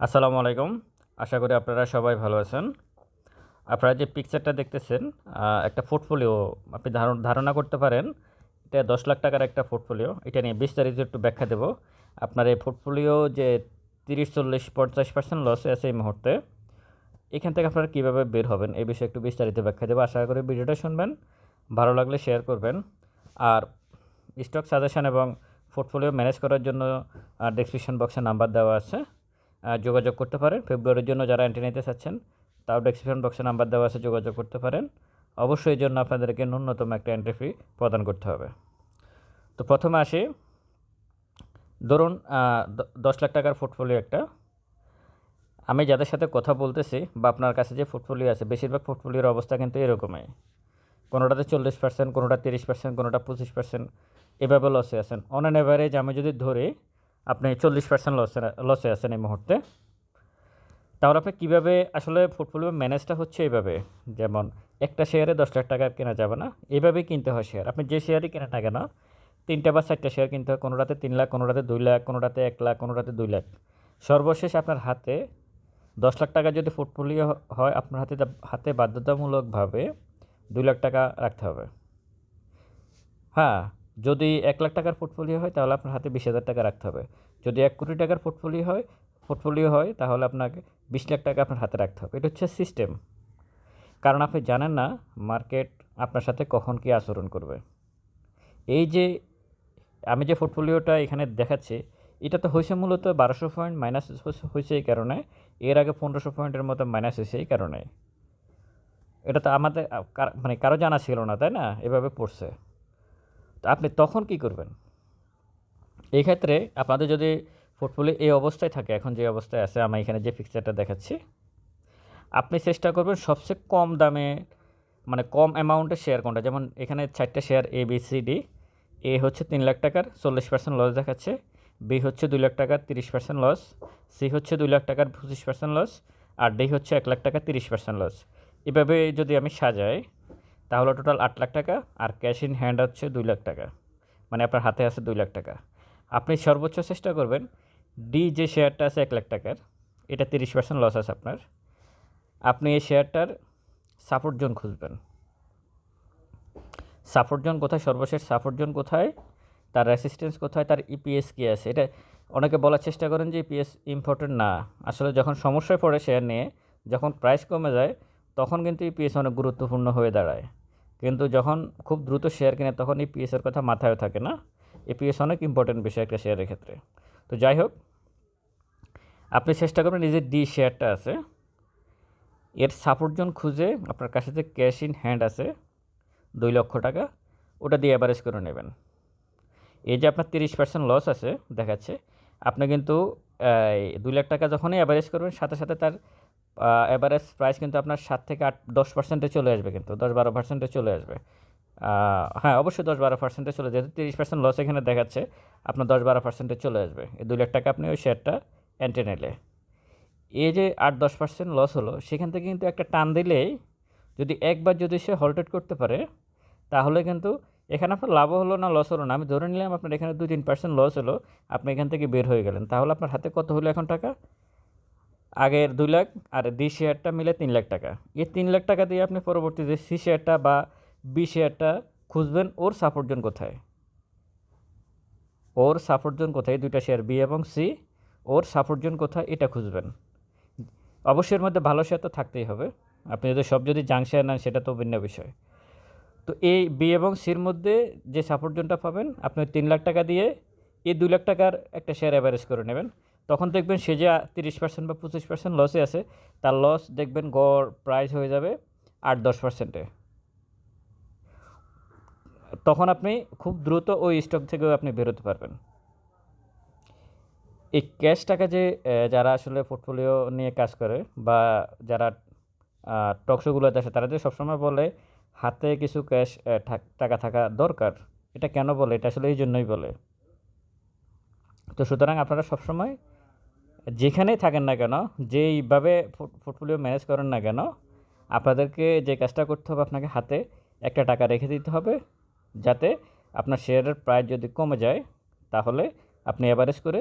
আসসালামু আলাইকুম। আশা করি আপনারা সবাই ভালো আছেন। আপনারা যে পিকচারটা দেখতেছেন একটা পোর্টফোলিও আপনি ধারণ- করতে পারেন, এটা দশ লাখ টাকার একটা পোর্টফোলিও এটা নিয়ে বিস্তারিত একটু ব্যাখ্যা দেব। আপনার এই পোর্টফোলিও যে তিরিশ, চল্লিশ, পঞ্চাশ পার্সেন্ট লসে আছে এই মুহূর্তে, এখান থেকে আপনারা কীভাবে বের হবেন, এই বিষয়ে একটু বিস্তারিত ব্যাখ্যা দেবো। আশা করি ভিডিওটা শুনবেন, ভালো লাগলে শেয়ার করবেন। আর স্টক সাজেশন এবং পোর্টফোলিও ম্যানেজ করার জন্য ডেসক্রিপশন বক্সে নাম্বার দেওয়া আছে। যোগাযোগ করতে পারেন। ফেব্রুয়ারির জন্য যারা এন্ট্রি নিতে চাচ্ছেন, তাও ডেসক্রিপশন বক্সে নাম্বার দেওয়া আছে, যোগাযোগ করতে পারেন। অবশ্যই জন্য আপনাদেরকে ন্যূনতম একটা এন্ট্রি ফি প্রদান করতে হবে। তো প্রথমে আসি। ধরুন দশ লাখ টাকার পোর্টফোলিও একটা। আমি যাদের সাথে কথা বলতেছি বা আপনার কাছে যে পোর্টফোলিও আছে, বেশিরভাগ পোর্টফোলিওর অবস্থা কিন্তু এরকমই। কোনোটাতে চল্লিশ পার্সেন্ট কোনোটা তিরিশ পার্সেন্ট কোনোটা পঁচিশ পার্সেন্ট এভাবে লসে আছেন। অন অ্যান অ্যাভারেজ আমি যদি ধরি আপনি চল্লিশ পার্সেন্ট লসে লসে আছেন এই মুহূর্তে। তাহলে আপনি কীভাবে আসলে পোর্টফোলিও ম্যানেজটা হচ্ছে এইভাবে? যেমন একটা শেয়ারে দশ লাখ টাকা কেনা যাবে না, এইভাবেই কিনতে হয় শেয়ার আপনি যে শেয়ারই কেনেন না কেন, তিনটা বা চারটা শেয়ার কিনতে হয় কোনোটাতে তিন লাখ কোনোটাতে দুই লাখ কোনোটাতে এক লাখ কোনোটাতে দুই লাখ। সর্বশেষ আপনার হাতে দশ লাখ টাকা যদি পোর্টফোলিও হয়, আপনার হাতে হাতে বাধ্যতামূলকভাবে দুই লাখ টাকা রাখতে হবে। হ্যাঁ যদি এক লাখ টাকার পোর্টফোলিও হয়, তাহলে আপনার হাতে বিশ হাজার টাকা রাখতে হবে। যদি এক কোটি টাকার পোর্টফোলিও হয় পোর্টফোলিও হয়, তাহলে আপনাকে বিশ লাখ টাকা আপনার হাতে রাখতে হবে। এটা হচ্ছে সিস্টেম কারণ আপনি জানেন না মার্কেট আপনার সাথে কখন কী আচরণ করবে। এই যে আমি যে পোর্টফোলিওটা এখানে দেখাচ্ছি, এটা তো হয়েছে মূলত বারোশো পয়েন্ট মাইনাস হয়েছে এই কারণে। এর আগে পনেরোশো পয়েন্টের মতো মাইনাস হয়েছে এই কারণে। এটা তো আমাদের মানে কারও জানা ছিল না, তাই না? এভাবে পড়ছে। আপনি তখন কি করবেন? এই ক্ষেত্রে আপনাদের যদি পোর্টফোলিও এই অবস্থায় থাকে, এখন যে অবস্থায় আছে, আমি এখানে যে পিকচারটা দেখাচ্ছি, আপনি চেষ্টা করবেন সবচেয়ে কম দামে মানে কম অ্যামাউন্টে শেয়ার কোনটা? যেমন এখানে চারটে share A B C D A হচ্ছে তিন লাখ টাকার, চল্লিশ পার্সেন্ট লস দেখাচ্ছে বি হচ্ছে দুই লাখ টাকার তিরিশ পার্সেন্ট লস সি হচ্ছে দুই লাখ টাকার পঁচিশ পার্সেন্ট লস আর ডি হচ্ছে এক লাখ টাকার তিরিশ পার্সেন্ট লস এভাবে যদি আমি সাজাই তাহলে টোটাল আট লাখ টাকা আর ক্যাশ ইন হ্যান্ড হচ্ছে দুই লাখ টাকা। মানে আপনার হাতে আছে দুই লাখ টাকা। আপনি সর্বোচ্চ চেষ্টা করবেন ডি যে শেয়ারটা আছে এক লাখ টাকার, এটা তিরিশ পার্সেন্ট লস আছে আপনার। আপনি এই শেয়ারটার সাপোর্ট জোন খুঁজবেন। সাপোর্ট জোন কোথায়? সর্বশেষ সাপোর্ট জোন কোথায়? তার রেসিস্টেন্স কোথায়? তার ইপিএস কী আছে? এটা অনেকে বলার চেষ্টা করেন যে ইপিএস ইম্পর্টেন্ট না। আসলে যখন সমস্যায় পড়ে শেয়ার নিয়ে, যখন প্রাইস কমে যায়, তখন কিন্তু ইপিএস অনেক গুরুত্বপূর্ণ হয়ে দাঁড়ায়। কিন্তু যখন খুব দ্রুত শেয়ার কিনে তখন ইপিএসের কথা মাথায় থাকে না। ইপিএস অনেক ইম্পর্টেন্ট বিষয় একটা শেয়ারের ক্ষেত্রে। তো যাই হোক আপনি চেষ্টা করবেন নিজের ডি শেয়ারটা আছে। এর সাপোর্ট জোন খুঁজে আপনার কাছে যে ক্যাশ ইন হ্যান্ড আছে দুই লক্ষ টাকা ওটা দিয়ে অ্যাভারেজ করে নেবেন। এই যে আপনার তিরিশ পার্সেন্ট লস আছে দেখাচ্ছে আপনি কিন্তু এই, দুই লাখ টাকা যখনই অ্যাভারেজ করবেন সাথে সাথে তার অ্যাভারেজ প্রাইস কিন্তু আপনার সাত থেকে আট, দশ পার্সেন্টে চলে আসবে কিন্তু, দশ বারো পার্সেন্টে চলে আসবে। হ্যাঁ অবশ্যই দশ বারো পার্সেন্টে চলে, যেহেতু তিরিশ পার্সেন্ট লস এখানে দেখাচ্ছে, আপনার দশ বারো পার্সেন্টে চলে আসবে। এই দুই লাখ টাকা আপনি ওই শেয়ারটা এন্টে নিলে। এই যে আট, দশ পার্সেন্ট লস হলো, সেখান থেকে কিন্তু একটা টান দিলেই যদি একবার যদি সে হলটেড করতে পারে, তাহলে কিন্তু এখানে আপনার লাভও হলো না লস হলো না। আমি ধরে নিলাম আপনার এখানে দুই, তিন পার্সেন্ট লস হলো, আপনি এখান থেকে বের হয়ে গেলেন। তাহলে আপনার হাতে কত হলো এখন টাকা? আগের দুই লাখ আর ডি শেয়ারটা মিলে তিন লাখ টাকা। এই তিন লাখ টাকা দিয়ে আপনি পরবর্তীতে সি শেয়ারটা বা বি শেয়ারটা খুঁজবেন, ওর সাপোর্ট জোন কোথায়? ওর সাপোর্ট জোন কোথায়? দুইটা শেয়ার, বি এবং সি, ওর সাপোর্ট জোন কোথায়? এটা খুঁজবেন। অবশ্যই এর মধ্যে ভালো শেয়ার তো থাকতেই হবে। আপনি যদি সব যদি জাং শেয়ার নেন, সেটা তো ভিন্ন বিষয়। তো এই বি এবং সির মধ্যে যে সাপোর্ট জোনটা পাবেন, আপনি তিন লাখ টাকা দিয়ে এই দুই লাখ টাকার একটা শেয়ার অ্যাভারেজ করে নেবেন। তখন দেখবেন সে যে তিরিশ পার্সেন্ট বা পঁচিশ পার্সেন্ট লসে আছে, তার লস দেখবেন গড় প্রাইস হয়ে যাবে আট দশ পার্সেন্টে তখন আপনি খুব দ্রুত ওই স্টক থেকেও আপনি বেরোতে পারবেন। এই ক্যাশ টাকা যে যারা আসলে পোর্টফোলিও নিয়ে কাজ করে বা যারা টকশোগুলোতে আসে, তারা যে সবসময় বলে হাতে কিছু ক্যাশ টাকা থাকা দরকার, এটা কেন বলে? এটা আসলে এই জন্যই বলে। তো সুতরাং আপনারা সবসময় যেখানেই থাকেন না কেন, যেইভাবে পোর্টফোলিও ম্যানেজ করেন না কেন, আপনাদেরকে যে কাজটা করতে হবে আপনাকে হাতে, একটা টাকা রেখে দিতে হবে, যাতে আপনার শেয়ারের প্রাইস যদি কমে যায়, তাহলে আপনি অ্যাভারেজ করে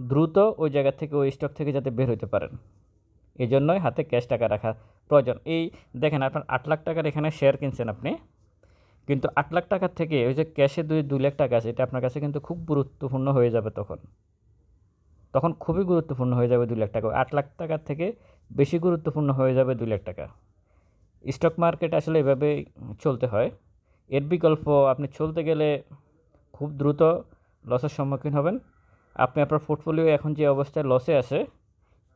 দ্রুত ওই জায়গা থেকে, ওই স্টক থেকে যাতে বের হতে পারেন। এই জন্যই হাতে ক্যাশ টাকা রাখা প্রয়োজন। এই দেখেন, আপনার আট লাখ টাকার এখানে শেয়ার কিনছেন আপনি, কিন্তু আট লাখ টাকার থেকে ওই যে ক্যাশে দুই দুই লাখ টাকা আছে, এটা আপনার কাছে কিন্তু খুব গুরুত্বপূর্ণ হয়ে যাবে তখন। তখন খুবই গুরুত্বপূর্ণ হয়ে যাবে দুই লাখ টাকা। আট লাখ টাকার থেকে বেশি গুরুত্বপূর্ণ হয়ে যাবে দুই লাখ টাকা। স্টক মার্কেট আসলে এভাবে চলতে হয়। এর বিকল্প, আপনি চলতে গেলে খুব দ্রুত লসের সম্মুখীন হবেন। আপনি আপনার পোর্টফোলিও এখন যে অবস্থায় লসে আছে,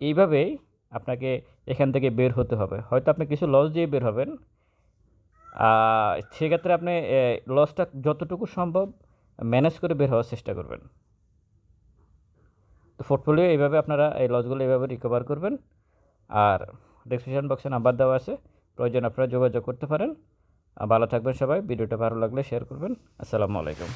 এইভাবেই আপনাকে এখান থেকে বের হতে হবে। হয়তো আপনি কিছু লস দিয়ে বের হবেন। সেক্ষেত্রে আপনি লসটা যতটুকু সম্ভব ম্যানেজ করে বের হওয়ার চেষ্টা করবেন। তো পোর্টফোলিও এইভাবে আপনারা এই লজগুলো এইভাবে রিকভার করবেন। আর ডিসক্রিপশন বক্সে নাম্বার দেওয়া আছে, প্রয়োজন আপনারা যোগাযোগ করতে পারেন। ভালো থাকবেন সবাই, ভিডিওটা ভালো লাগলে শেয়ার করবেন। আসসালামু আলাইকুম।